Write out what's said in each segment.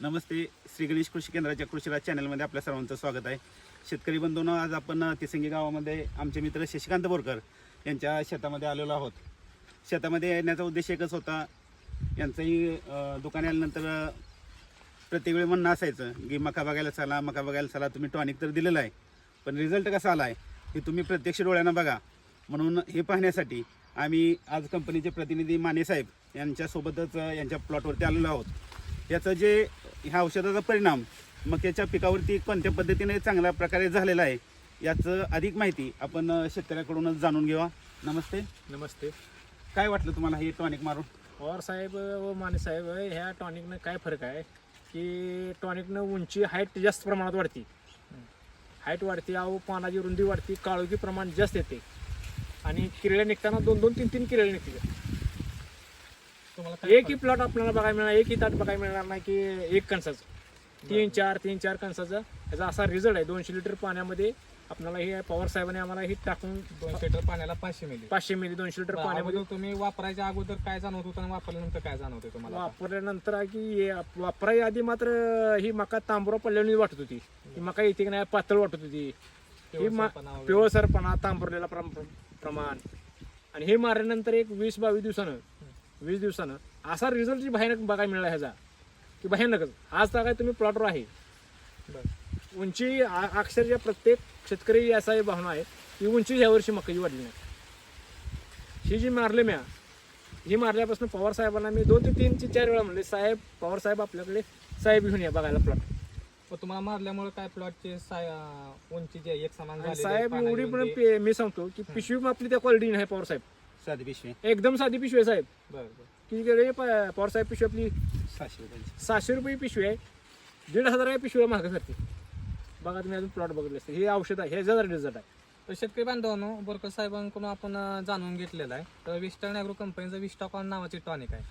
नमस्ते श्री गणेश कृषी केंद्राच्या कृषीराज चॅनलमध्ये आपल्या सर्वांचं स्वागत आहे. शेतकरी बंधूंनो आज आपण तिसंगी गावामध्ये आमचे मित्र शशिकांत बोरकर यांच्या शेतामध्ये आलेलो आहोत. शेतामध्ये येण्याचा उद्देश एकच होता यांचंही दुकान आल्यानंतर प्रत्येक वेळी म्हणणं असायचं की मका बघायला चला मका बघायला चाला तुम्ही टॉनिक तर दिलेलं आहे. पण रिझल्ट कसा आला आहे हे तुम्ही प्रत्यक्ष डोळ्यानं बघा. म्हणून हे पाहण्यासाठी आम्ही आज कंपनीचे प्रतिनिधी माने साहेब यांच्यासोबतच यांच्या प्लॉटवरती आलेलो आहोत. याचं जे ह्या औषधाचा परिणाम मक्याच्या पिकावरती कोणत्या पद्धतीने चांगल्या प्रकारे झालेला आहे याचं अधिक माहिती आपण शेतकऱ्याकडूनच जाणून घेऊया नमस्ते. नमस्ते. काय वाटलं तुम्हाला हे टॉनिक मारून? पवार साहेब व माने साहेब ह्या टॉनिकनं काय फरक आहे? की टॉनिकनं उंची हाईट जास्त प्रमाणात वाढते. हाईट वाढते अहो पानाची रुंदी वाढते काळोखी प्रमाण जास्त येते. आणि किरड्या निघताना दोन दोन तीन तीन किरड्या निघते एकही प्लॉट आपल्याला बघायला मिळणार एकही ताट बघायला मिळणार नाही की एक कणसाचं. तीन चार तीन चार कणसाचा. याचा असा रिझल्ट आहे दोनशे लिटर पाण्यामध्ये आपल्याला हे पवार साहेबांनी आम्हाला हे टाकून दोनशे लिटर पाण्याला पाचशे मिली. पाचशे मिली दोनशे लिटर पाण्यामध्ये. तुम्ही वापरायच्या अगोदर काय जाणवत होतं आणि वापरल्यानंतर काय जाणवते तुम्हाला? वापरल्यानंतर की हे वापरायच्या आधी मात्र ही मका तांबरा पडल्याने वाटत होती. ही मका येते की नाही पातळ वाटत होती. ही पिवळसरपणा तांबरलेला प्रम- प्रमाण. आणि हे मारल्यानंतर एक वीस बावीस दिवसानं वीस दिवसानं. असा रिझल्ट जी भयानक बघायला मिळाला ह्याचा की भयानकच. आज तर काय तुम्ही प्लॉटवर आहे. बरं. उंची अक्षरशः प्रत्येक शेतकरी असा ही भावना आहे की उंची ह्या वर्षी मकाची वाढली नाही. ही जी मारले म्या ही मारल्यापासून पवार साहेबांना मी दोन ते तीन ते चार वेळा म्हणले साहेब पवार साहेब आपल्याकडे साहेब घेऊन या बघायला प्लॉट तुम्हाला मारल्यामुळे काय प्लॉटचे उंची जे एक समान साहेब एवढी पण मी सांगतो की पिशवी आपली त्या क्वालिटी नाही पवार साहेब. साधी पिशवी. एकदम साधी पिशवी आहे साहेब. बरं बरं. किती गेले प- पवार साहेब पिशवी आपली? सहाशे रुपयांची सहाशे रुपये पिशवी आहे. दीड हजार आहे पिशवी महागासारखी. बघा तुम्ही अजून प्लॉट बघितले असते हे औषध आहे. हे हजार रिझल्ट आहे. तर शेतकरी बांधवांनो बोरकर साहेबांकडून आपण जाणून घेतलेलं आहे. तर वेस्टर्न ॲग्रो कंपनीचं विस्टॉकॉन नावाची टॉनिक आहे.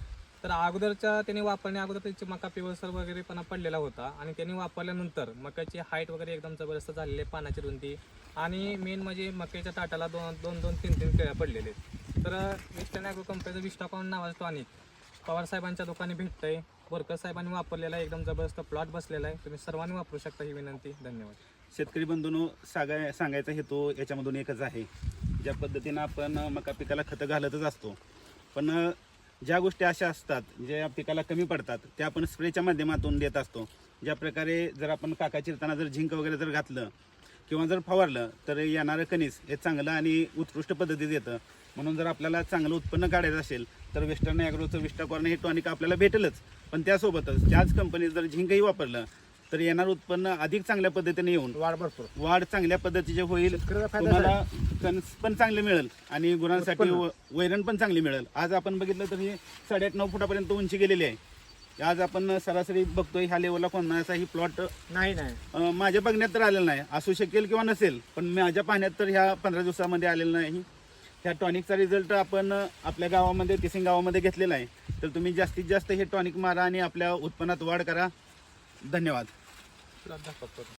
तर अगोदरच्या त्यांनी वापरण्या अगोदर त्याची मका पिवळसर वगैरेपणा पडलेला होता. आणि त्यांनी वापरल्यानंतर मकाची हाईट वगैरे एकदम जबरदस्त झालेली आहे पानाची रुंदी. आणि मेन म्हणजे मक्याच्या ताटाला दोन दोन दोन तीन तीन केळ्या पडलेले आहेत. तर वेस्टर्न ॲग्रो कंपनीचं विस्टॉकॉन नावाचं टॉनिक पवार साहेबांच्या दुकानी आहे बोरकर साहेबांनी वापरलेला आहे एकदम जबरदस्त प्लॉट बसलेला आहे. तुम्ही सर्वांनी वापरू शकता ही विनंती. धन्यवाद. शेतकरी बंधूंनो सांगाय सांगायचा हेतू याच्यामधून एकच आहे. ज्या पद्धतीनं आपण मका पिकाला खतं घालतच असतो पण ज्या गोष्टी अशा असतात ज्या पिकाला कमी पडतात त्या आपण स्प्रेच्या माध्यमातून देत असतो. ज्या प्रकारे जर आपण काका चिरताना जर झिंक वगैरे जर घातलं किंवा जर फवारलं तर येणारं कणीस हे चांगलं आणि उत्कृष्ट पद्धतीत येतं. म्हणून जर आपल्याला चांगलं उत्पन्न काढायचं असेल तर वेस्टर्न ॲग्रोचं विस्टाकॉर्न हे टॉनिक आपल्याला भेटेलच. पण त्यासोबतच त्याच कंपनीत जर झिंकही वापरलं तर येणारं उत्पन्न अधिक चांगल्या पद्धतीने येऊन वाढ भरपूर. वाढ चांगल्या पद्धतीचे होईल. तुम्हाला कणस पण चांगले मिळेल आणि गुरांसाठी वैरण पण चांगली मिळेल. आज आपण बघितलं तर ही साडेआठ नऊ फुटापर्यंत उंची गेलेली आहे. आज आपण सरासरी बघतोय ह्या लेवलला कोणाचा ही प्लॉट नाही नाही. माझ्या बघण्यात तर आलेला नाही. असू शकेल किंवा नसेल पण माझ्या पाहण्यात तर ह्या पंधरा दिवसामध्ये आलेला नाही. ह्या टॉनिकचा रिझल्ट आपण अ, आपल्या गावामध्ये तिसिंग गावामध्ये घेतलेला आहे. तर तुम्ही जास्तीत जास्त हे टॉनिक मारा आणि आपल्या उत्पन्नात वाढ करा. धन्यवाद.